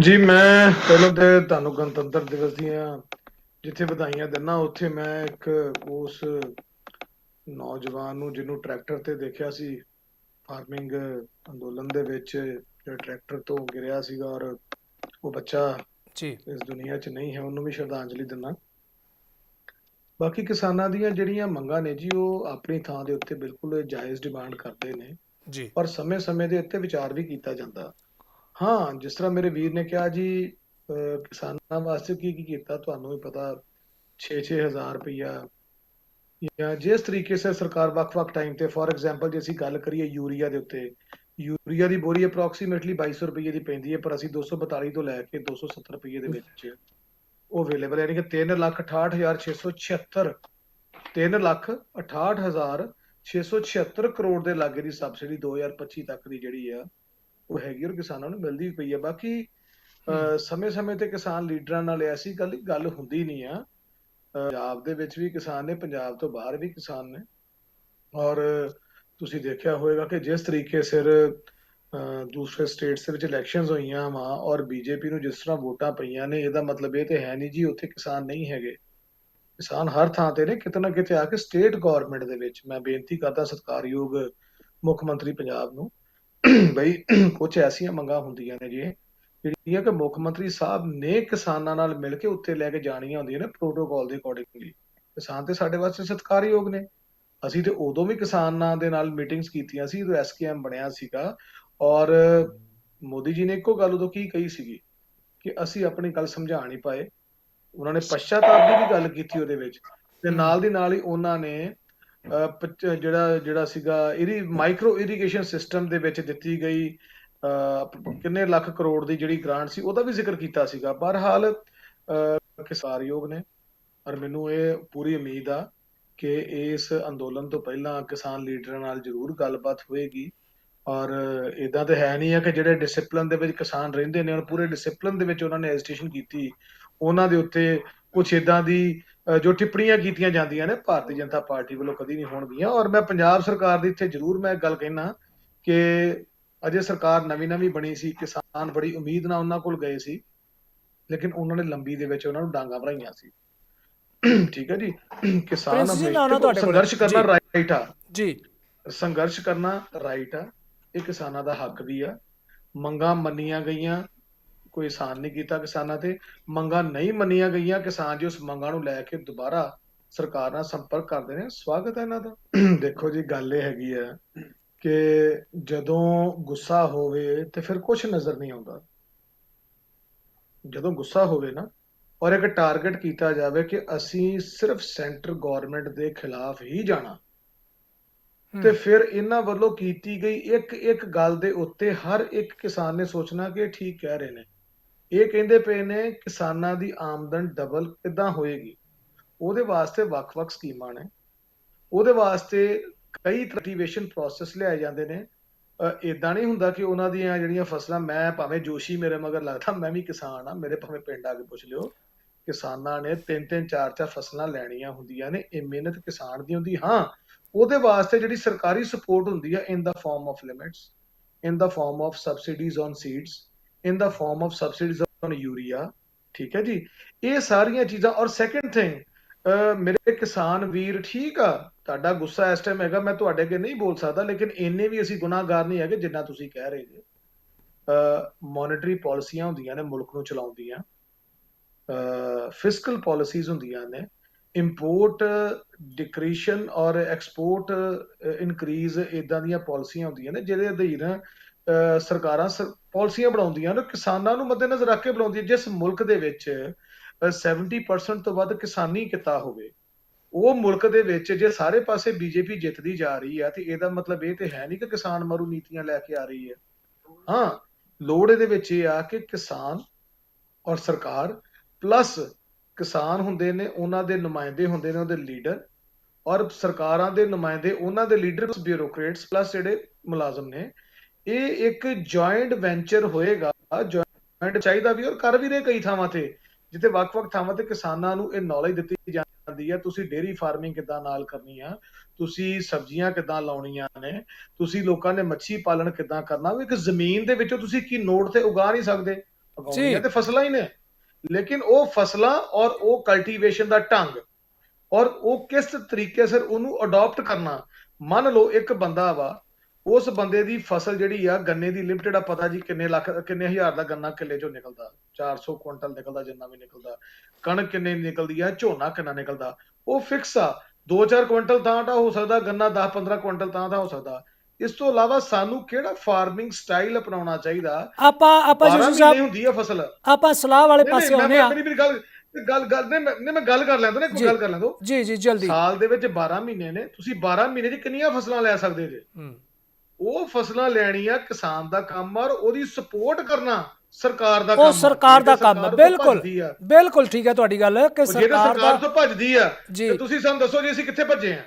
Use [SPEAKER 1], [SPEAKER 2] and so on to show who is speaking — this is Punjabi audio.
[SPEAKER 1] ਜੀ ਮੈਂ ਪਹਿਲਾਂ ਤੇ ਤੁਹਾਨੂੰ ਗਣਤੰਤਰ ਦਿਵਸ ਦੀਆਂ ਜਿੱਥੇ ਵਧਾਈਆਂ ਦਿੰਨਾ ਉੱਥੇ ਮੈਂ ਇੱਕ ਉਸ ਨੌਜਵਾਨ ਨੂੰ ਜਿਹਨੂੰ ਟਰੈਕਟਰ ਤੇ ਦੇਖਿਆ ਸੀ ਫਾਰਮਿੰਗ ਅੰਦੋਲਨ ਦੇ ਵਿੱਚ ਜਿਹੜਾ ਟਰੈਕਟਰ ਤੋਂ ਗਿਰਿਆ ਸੀਗਾ ਔਰ ਉਹ ਬੱਚਾ
[SPEAKER 2] ਜੀ।
[SPEAKER 1] ਇਸ ਦੁਨੀਆ 'ਚ ਨਹੀਂ ਹੈ ਉਹਨੂੰ ਵੀ ਸ਼ਰਧਾਂਜਲੀ ਦਿੰਨਾ ਬਾਕੀ ਕਿਸਾਨਾਂ ਦੀਆਂ ਜਿਹੜੀਆਂ ਮੰਗਾਂ ਨੇ ਜੀ ਉਹ ਆਪਣੀ ਥਾਂ ਦੇ ਉੱਤੇ ਬਿਲਕੁਲ ਜਾਇਜ਼ ਡਿਮਾਂਡ ਕਰਦੇ ਨੇ।
[SPEAKER 2] ਜੀ।
[SPEAKER 1] ਔਰ ਸਮੇਂ-ਸਮੇਂ ਦੇ ਉੱਤੇ ਵਿਚਾਰ ਵੀ ਕੀਤਾ ਜਾਂਦਾ। ਹਾਂ, ਜਿਸ ਤਰ੍ਹਾਂ ਮੇਰੇ ਵੀਰ ਨੇ ਕਿਹਾ ਜੀ, ਅਹ ਕਿਸਾਨਾਂ ਵਾਸਤੇ ਕੀ ਕੀ ਕੀਤਾ, ਤੁਹਾਨੂੰ ਵੀ ਪਤਾ 6-6 ਹਜ਼ਾਰ ਰੁਪਈਆ। ਜਾਂ ਜਿਸ ਤਰੀਕੇ ਸੇ ਸਰਕਾਰ ਵੱਖ-ਵੱਖ ਟਾਈਮ ਤੇ ਫੋਰ ਐਗਜ਼ਾਮਪਲ ਜੇ ਅਸੀਂ ਗੱਲ ਕਰੀਏ ਯੂਰੀਆ ਦੇ ਉੱਤੇ, ਯੂਰੀਆ ਦੀ ਬੋਰੀ ਅਪਰੋਕਸੀਮੇਟਲੀ 2200 ਰੁਪਏ ਦੀ ਪੈਂਦੀ ਹੈ, ਪਰ ਅਸੀਂ 242 ਤੋਂ ਲੈ ਕੇ 270 ਰੁਪਏ ਦੇ ਵਿੱਚ ਉਹ ਅਵੇਲੇਬਲ ਯਾਨੀ ਕਿ 368676 3 ਲੱਖ 68676 ਕਰੋੜ ਦੇ ਲਾਗੇ ਦੀ ਸਬਸਿਡੀ 2025 ਤੱਕ ਦੀ ਜਿਹੜੀ ਆ ਉਹ ਹੈਗੀ ਔਰ ਕਿਸਾਨਾਂ ਨੂੰ ਮਿਲਦੀ ਪਈ ਆ। ਬਾਕੀ ਸਮੇਂ-ਸਮੇਂ ਤੇ ਕਿਸਾਨ ਲੀਡਰਾਂ ਨਾਲ ਐਸੀ ਗੱਲ ਗੱਲ ਹੁੰਦੀ ਨਹੀਂ ਆ। ਪੰਜਾਬ ਦੇ ਵਿੱਚ ਵੀ ਕਿਸਾਨ ਨੇ ਪੰਜਾਬ ਤੋਂ ਬਾਹਰ ਵੀ ਕਿਸਾਨ ਨੇ। ਔਰ ਤੁਸੀਂ ਦੇਖਿਆ ਹੋਵੇਗਾ ਕਿ ਜਿਸ ਤਰੀਕੇ ਸਿਰ ਦੂਸਰੇ ਸਟੇਟਸ ਦੇ ਵਿੱਚ ਇਲੈਕਸ਼ਨਸ ਹੋਈਆਂ ਵਾ ਔਰ ਬੀਜੇਪੀ ਨੂੰ ਜਿਸ ਤਰ੍ਹਾਂ ਵੋਟਾਂ ਪਈਆਂ ਨੇ ਇਹਦਾ ਮਤਲਬ ਇਹ ਤੇ ਹੈ ਨਹੀਂ ਜੀ ਉੱਥੇ ਕਿਸਾਨ ਨਹੀਂ ਹੈਗੇ। ਕਿਸਾਨ ਹਰ ਥਾਂ ਤੇ ਨੇ ਕਿਤੇ ਨਾ ਕਿਤੇ ਆ ਕੇ ਸਟੇਟ ਗਵਰਨਮੈਂਟ ਦੇ ਵਿੱਚ। ਮੈਂ ਬੇਨਤੀ ਕਰਦਾ ਸਤਿਕਾਰਯੋਗ ਮੁੱਖ ਮੰਤਰੀ ਪੰਜਾਬ ਨੂੰ ਬਈ ਕੁਝ ਐਸੀਆਂ ਮੰਗਾਂ ਹੁੰਦੀਆਂ ਨੇ ਜੀ ਜਿਹੜੀਆਂ ਕਿ ਮੁੱਖ ਮੰਤਰੀ ਸਾਹਿਬ ਨੇ ਕਿਸਾਨਾਂ ਨਾਲ ਮਿਲ ਕੇ ਉੱਤੇ ਲੈ ਕੇ ਜਾਣੀਆਂ ਹੁੰਦੀਆਂ ਨੇ ਪ੍ਰੋਟੋਕਾਲ ਦੇ ਅਕੋਰਡਿੰਗਲੀ ਕਿਸਾਨ ਤੇ ਸਾਡੇ ਵਾਸਤੇ ਸਤਿਕਾਰਯੋਗ ਨੇ। ਅਸੀਂ ਤੇ ਉਦੋਂ ਵੀ ਕਿਸਾਨਾਂ ਦੇ ਨਾਲ ਮੀਟਿੰਗਸ ਕੀਤੀਆਂ ਸੀ, ਜਦੋਂ ਐਸਕੇਐਮ ਬਣਿਆ ਸੀਗਾ। ਔਰ ਮੋਦੀ ਜੀ ਨੇ ਇੱਕੋ ਗੱਲ ਉਦੋਂ ਕੀ ਕਹੀ ਸੀਗੀ ਕਿ ਅਸੀਂ ਆਪਣੀ ਗੱਲ ਸਮਝਾ ਨਹੀਂ ਪਾਏ। ਉਹਨਾਂ ਨੇ ਪਛਤਾਤਾਪ ਦੀ ਵੀ ਗੱਲ ਕੀਤੀ ਉਹਦੇ ਵਿੱਚ। ਤੇ ਨਾਲ ਦੀ ਨਾਲ ਹੀ ਉਹਨਾਂ ਨੇ ਜਿਹੜਾ ਜਿਹੜਾ ਸੀਗਾ ਇਰੀ ਮਾਈਕਰੋ ਇਰੀਗੇਸ਼ਨ ਸਿਸਟਮ ਦੇ ਵਿੱਚ ਦਿੱਤੀ ਗਈ ਕਿੰਨੇ ਲੱਖ ਕਰੋੜ ਦੀ ਜਿਹੜੀ ਗ੍ਰਾਂਟ ਸੀ ਉਹਦਾ ਵੀ ਜ਼ਿਕਰ ਕੀਤਾ ਸੀਗਾ। ਬਹਰਹਾਲ ਅਹ, ਨੇ ਔਰ ਮੈਨੂੰ ਇਹ ਪੂਰੀ ਉਮੀਦ ਆ ਕਿ ਇਸ ਅੰਦੋਲਨ ਤੋਂ ਪਹਿਲਾਂ ਕਿਸਾਨ ਲੀਡਰਾਂ ਨਾਲ ਜ਼ਰੂਰ ਗੱਲਬਾਤ ਹੋਏਗੀ। ਔਰ ਇਦਾਂ ਤੇ ਹੈ ਨਹੀਂ ਆ ਕਿ ਜਿਹੜੇ ਡਿਸਪਲਿਨ ਦੇ ਵਿੱਚ ਕਿਸਾਨ ਰਹਿੰਦੇ ਨੇ ਔਰ ਪੂਰੇ ਡਿਸਪਲਿਨ ਦੇ ਵਿੱਚ ਉਹਨਾਂ ਨੇ ਐਜੀਟੇਸ਼ਨ ਕੀਤੀ ਉਹਨਾਂ ਦੇ ਉੱਤੇ ਕੁਝ ਇਦਾਂ ਦੀ ਜੋ ਟਿੱਪਣੀਆਂ ਕੀਤੀਆਂ ਜਾਂਦੀਆਂ ਨੇ ਭਾਰਤੀ ਜਨਤਾ ਪਾਰਟੀ ਵੱਲੋਂ ਕਦੀ ਨਹੀਂ ਹੋਣਗੀਆਂ। ਔਰ ਮੈਂ ਪੰਜਾਬ ਸਰਕਾਰ ਦੀ ਇੱਥੇ ਜ਼ਰੂਰ ਮੈਂ ਗੱਲ ਕਹਿਣਾ ਕਿ ਅਜੇ ਸਰਕਾਰ ਨਵੀਂ ਨਵੀਂ ਬਣੀ ਸੀ ਕਿਸਾਨ ਬੜੀ ਉਮੀਦ ਨਾਲ ਉਹਨਾਂ ਕੋਲ ਗਏ ਸੀ ਲੇਕਿਨ ਉਹਨਾਂ ਨੇ ਲੰਬੀ ਦੇ ਵਿੱਚ ਉਹਨਾਂ ਨੂੰ ਡਾਂਗਾ ਭਰਾਈਆਂ ਸੀ। ਠੀਕ ਹੈ ਜੀ? ਕਿਸਾਨ। ਸੰਘਰਸ਼ ਕਰਨਾ। ਰਾਈਟ ਆ।
[SPEAKER 2] ਜੀ।
[SPEAKER 1] ਸੰਘਰਸ਼ ਕਰਨਾ ਰਾਈਟ ਆ। ਇਹ ਕਿਸਾਨਾਂ ਦਾ ਹੱਕ ਵੀ ਆ। ਮੰਗਾਂ ਮੰਨੀਆਂ ਗਈਆਂ। ਕੋਈ ਆਸਾਨ ਨਹੀਂ ਕੀਤਾ ਕਿਸਾਨਾਂ ਤੇ। ਮੰਗਾਂ ਨਹੀਂ ਮੰਨੀਆਂ ਗਈਆਂ। ਕਿਸਾਨ ਜੀ ਉਸ ਮੰਗਾਂ ਨੂੰ ਲੈ ਕੇ ਦੁਬਾਰਾ ਸਰਕਾਰ ਨਾਲ ਸੰਪਰਕ ਕਰਦੇ ਨੇ। ਸਵਾਗਤ ਹੈ ਇਹਨਾਂ ਦਾ। ਦੇਖੋ ਜੀ ਗੱਲ ਇਹ ਹੈਗੀ ਆ ਕਿ ਜਦੋਂ ਗੁੱਸਾ ਹੋਵੇ ਤੇ ਫਿਰ ਕੁਝ ਨਜ਼ਰ ਨਹੀਂ ਆਉਂਦਾ। ਜਦੋਂ ਗੁੱਸਾ ਹੋਵੇ ਨਾ ਔਰ ਇੱਕ ਟਾਰਗੇਟ ਕੀਤਾ ਜਾਵੇ ਕਿ ਅਸੀਂ ਸਿਰਫ ਸੈਂਟਰ ਗਵਰਨਮੈਂਟ ਦੇ ਖਿਲਾਫ ਹੀ ਜਾਣਾ। ਤੇ ਫਿਰ ਇਹਨਾਂ ਵੱਲੋਂ ਕੀਤੀ ਗਈ ਇੱਕ ਇੱਕ ਗੱਲ ਦੇ ਉੱਤੇ ਹਰ ਇੱਕ ਕਿਸਾਨ ਨੇ ਸੋਚਣਾ ਕਿ ਠੀਕ ਕਹਿ ਰਹੇ ਨੇ। ਇਹ ਕਹਿੰਦੇ ਪਏ ਨੇ ਕਿਸਾਨਾਂ ਦੀ ਆਮਦਨ ਡਬਲ ਕਿੱਦਾਂ ਹੋਏਗੀ? ਉਹਦੇ ਵਾਸਤੇ ਵੱਖ-ਵੱਖ ਸਕੀਮਾਂ ਨੇ। ਉਹਦੇ ਵਾਸਤੇ ਕਈ ਮੋਟੀਵੇਸ਼ਨ ਪ੍ਰੋਸੈਸ ਲਿਆਏ ਜਾਂਦੇ ਨੇ। ਇਦਾਂ ਨਹੀਂ ਹੁੰਦਾ ਕਿ ਉਹਨਾਂ ਦੀਆਂ ਜਿਹੜੀਆਂ ਫਸਲਾਂ, ਮੈਂ ਭਾਵੇਂ ਜੋਸ਼ੀ ਮੇਰੇ ਮਗਰ ਲੱਗਦਾ, ਮੈਂ ਵੀ ਕਿਸਾਨ ਆ ਮੇਰੇ ਭਾਵੇਂ ਪਿੰਡ ਆ ਕੇ ਪੁੱਛ ਲਿਓ। ਕਿਸਾਨਾਂ ਨੇ ਤਿੰਨ ਤਿੰਨ ਚਾਰ ਚਾਰ ਫਸਲਾਂ ਲੈਣੀਆਂ ਹੁੰਦੀਆਂ ਨੇ, ਇਹ ਮਿਹਨਤ ਕਿਸਾਨ ਦੀ ਹੁੰਦੀ, ਹਾਂ। ਉਹਦੇ ਵਾਸਤੇ ਜਿਹੜੀ ਸਰਕਾਰੀ ਸਪੋਰਟ ਹੁੰਦੀ ਆ in the form of limits in the form of subsidies on seeds in the form of subsidies on urea ਠੀਕ ਹੈ ਜੀ ਇਹ ਸਾਰੀਆਂ ਚੀਜ਼ਾਂ ਔਰ ਸੈਕੰਡ ਥਿੰਗ ਮੇਰੇ ਕਿਸਾਨ ਵੀਰ ਠੀਕ ਆ ਤੁਹਾਡਾ ਗੁੱਸਾ ਇਸ ਟਾਈਮ ਹੈਗਾ ਮੈਂ ਤੁਹਾਡੇ ਅੱਗੇ ਨਹੀਂ ਬੋਲ ਸਕਦਾ ਲੇਕਿਨ ਇੰਨੇ ਵੀ ਅਸੀਂ ਗੁਨਾਹਗਾਰ ਨਹੀਂ ਹੈਗੇ ਜਿੰਨਾ ਤੁਸੀਂ ਕਹਿ ਰਹੇ ਜੇ ਮੋਨਿਟਰੀ ਪਾਲਿਸੀਆਂ ਹੁੰਦੀਆਂ ਨੇ ਮੁਲਕ ਨੂੰ ਚਲਾਉਂਦੀਆਂ ਫਿਸਕਲ ਪਾਲਿਸੀਜ਼ ਹੁੰਦੀਆਂ ਨੇ ਇੰਪੋਰਟ ਡਿਕਰੀਸ਼ਨ ਔਰ ਐਕਸਪੋਰਟ ਇਨਕਰੀਜ਼ ਇਦਾਂ ਦੀਆਂ ਪਾਲਿਸੀਆਂ ਹੁੰਦੀਆਂ ਨੇ ਜਿਹਦੇ ਅਧੀਨ ਅਹ, ਸਰਕਾਰਾਂ ਪਾਲਿਸੀਆਂ ਬਣਾਉਂਦੀਆਂ ਨੇ ਕਿਸਾਨਾਂ ਨੂੰ ਮੱਦੇਨਜ਼ਰ ਰੱਖ ਕੇ ਬਣਾਉਂਦੀਆਂ ਜਿਸ ਮੁਲਕ ਦੇ ਵਿੱਚ ਅਹ, 70% ਤੋਂ ਵੱਧ ਕਿਸਾਨੀ ਕਿੱਤਾ ਹੋਵੇ ਉਹ ਮੁਲਕ ਦੇ ਵਿੱਚ ਜੇ ਸਾਰੇ ਪਾਸੇ ਬੀਜੇਪੀ ਜਿੱਤਦੀ ਜਾ ਰਹੀ ਆ ਤੇ ਇਹਦਾ ਮਤਲਬ ਇਹ ਤੇ ਹੈ ਨਹੀਂ ਕਿ ਕਿਸਾਨ ਮਰੂ ਨੀਤੀਆਂ ਲੈ ਕੇ ਆ ਰਹੀ ਹੈ। ਹਾਂ ਲੋੜ ਇਹਦੇ ਵਿੱਚ ਇਹ ਆ ਕਿ ਕਿਸਾਨ ਔਰ ਸਰਕਾਰ ਪਲੱਸ ਕਿਸਾਨ ਹੁੰਦੇ ਨੇ ਉਹਨਾਂ ਦੇ ਨੁਮਾਇੰਦੇ ਹੁੰਦੇ ਨੇ ਉਹਦੇ ਲੀਡਰ ਔਰ ਸਰਕਾਰਾਂ ਦੇ ਨੁਮਾਇੰਦੇ ਉਹਨਾਂ ਦੇ ਲੀਡਰ ਬਿਊਰੋਕਰੇਟਸ ਪਲੱਸ ਜਿਹੜੇ ਮੁਲਾਜ਼ਮ ਨੇ ਇਹ ਇੱਕ ਜੁਆਇੰਟ ਵੈਂਚਰ ਹੋਏਗਾ ਜੁਆਇੰਟ ਚਾਹੀਦਾ ਵੀ ਔਰ ਕਰ ਵੀ ਰਹੇ ਕਈ ਥਾਵਾਂ ਤੇ ਜਿੱਥੇ ਵੱਖ-ਵੱਖ ਥਾਵਾਂ ਤੇ ਕਿਸਾਨਾਂ ਨੂੰ ਇਹ ਨੌਲੇਜ ਦਿੱਤੀ ਜਾਂਦੀ ਹੈ ਤੁਸੀਂ ਡੇਰੀ ਫਾਰਮਿੰਗ ਕਿੱਦਾਂ ਨਾਲ ਕਰਨੀ ਆ ਤੁਸੀਂ ਸਬਜ਼ੀਆਂ ਕਿੱਦਾਂ ਲਾਉਣੀਆਂ ਨੇ ਤੁਸੀਂ ਲੋਕਾਂ ਨੇ ਮੱਛੀ ਪਾਲਣ ਕਿੱਦਾਂ ਕਰਨਾ ਉਹ ਇੱਕ ਜ਼ਮੀਨ ਦੇ ਵਿੱਚੋਂ ਤੁਸੀਂ ਕੀ ਨੋਟ ਤੇ ਉਗਾ ਨਹੀਂ ਸਕਦੇ ਉਗਾਉਣੀਆਂ ਤੇ ਫਸਲਾਂ ਹੀ ਨੇ ਲੇਕਿਨ ਉਹ ਫਸਲਾਂ ਔਰ ਉਹ ਕਲਟੀਵੇਸ਼ਨ ਦਾ ਢੰਗ ਔਰ ਉਹ ਕਿਸ ਤਰੀਕੇ ਸਿਰ ਉਹਨੂੰ ਅਡਾਪਟ ਕਰਨਾ ਮੰਨ ਲਓ ਇੱਕ ਬੰਦਾ ਵਾ ਉਸ ਬੰਦੇ ਦੀ ਫਸਲ ਜਿਹੜੀ ਆ ਗੰਨੇ ਦੀ ਲਿਮਟਿਡ ਆ ਪਤਾ ਜੀ ਕਿੰਨੇ ਲੱਖ ਕਿੰਨੇ ਹਜ਼ਾਰ ਦਾ ਗੰਨਾ ਕਿੱਲੇ ਚੋਂ ਨਿਕਲਦਾ। 400 ਕੁਇੰਟਲ ਨਿਕਲਦਾ ਜਿੰਨਾ ਵੀ ਨਿਕਲਦਾ। ਕਣਕ ਕਿੰਨੇ ਨਿਕਲਦੀ ਆ ਝੋਨਾ ਕਿੰਨਾ ਨਿਕਲਦਾ। ਉਹ ਫਿਕਸ ਆ। 2-4 ਕੁਇੰਟਲ ਤਾਂ ਦਾ ਹੋ ਸਕਦਾ ਗੰਨਾ 10-15 ਕੁਇੰਟਲ ਤਾਂ ਦਾ ਹੋ ਸਕਦਾ। ਇਸ ਤੋਂ ਇਲਾਵਾ ਸਾਨੂੰ ਕਿਹੜਾ ਫਾਰਮਿੰਗ ਸਟਾਈਲ ਅਪਣਾਉਣਾ ਚਾਹੀਦਾ?
[SPEAKER 2] ਆਪਾਂ ਆਪਾਂ
[SPEAKER 1] 12
[SPEAKER 2] ਜੋਸ਼ੀ
[SPEAKER 1] ਮਹੀਨੇ
[SPEAKER 2] ਸਾਹਿਬ
[SPEAKER 1] ਹੁੰਦੀ ਆ ਫਸਲ।
[SPEAKER 2] ਆਪਾਂ ਸਲਾਹ ਵਾਲੇ ਪਾਸੇ ਆਉਂਦੇ ਆ
[SPEAKER 1] ਮੇਰੀ ਗੱਲ ਗੱਲ ਗੱਲ ਨਹੀਂ ਮੈਂ ਮੈਂ ਗੱਲ ਕਰ ਲੈਂਦਾ ਨਾ
[SPEAKER 2] ਜੀ।
[SPEAKER 1] ਕੋਈ ਗੱਲ ਕਰ ਲੈਂਦੋ।
[SPEAKER 2] ਜੀ ਜੀ ਜਲਦੀ।
[SPEAKER 1] ਸਾਲ ਦੇ ਵਿੱਚ 12 ਮਹੀਨੇ ਨੇ ਤੁਸੀਂ 12 ਮਹੀਨੇ 'ਚ ਕਿੰਨੀਆਂ ਫਸਲਾਂ ਲੈ ਸਕਦੇ ਜੇ?
[SPEAKER 2] ਹੂੰ,
[SPEAKER 1] ਉਹ ਫਸਲਾਂ ਲੈਣੀਆਂ ਕਿਸਾਨ ਦਾ ਕੰਮ ਆ ਔਰ ਉਹਦੀ ਸਪੋਰਟ ਕਰਨਾ ਸਰਕਾਰ ਦਾ ਕੰਮ
[SPEAKER 2] ਉਹ। ਸਰਕਾਰ ਦਾ ਕੰਮ
[SPEAKER 1] ਸਰਕਾਰ
[SPEAKER 2] ਬਿਲਕੁਲ ਬਿਲਕੁਲ ਠੀਕ ਹੈ ਤੁਹਾਡੀ ਗੱਲ ਕਿ ਸਰਕਾਰ
[SPEAKER 1] ਸਰਕਾਰ
[SPEAKER 2] ਦਾ
[SPEAKER 1] ਤੋਂ ਭੱਜਦੀ ਆ ਤੇ ਤੁਸੀਂ ਸਾਨੂੰ ਦੱਸੋ ਜੀ ਅਸੀਂ ਕਿੱਥੇ ਭੱਜੇ ਆ?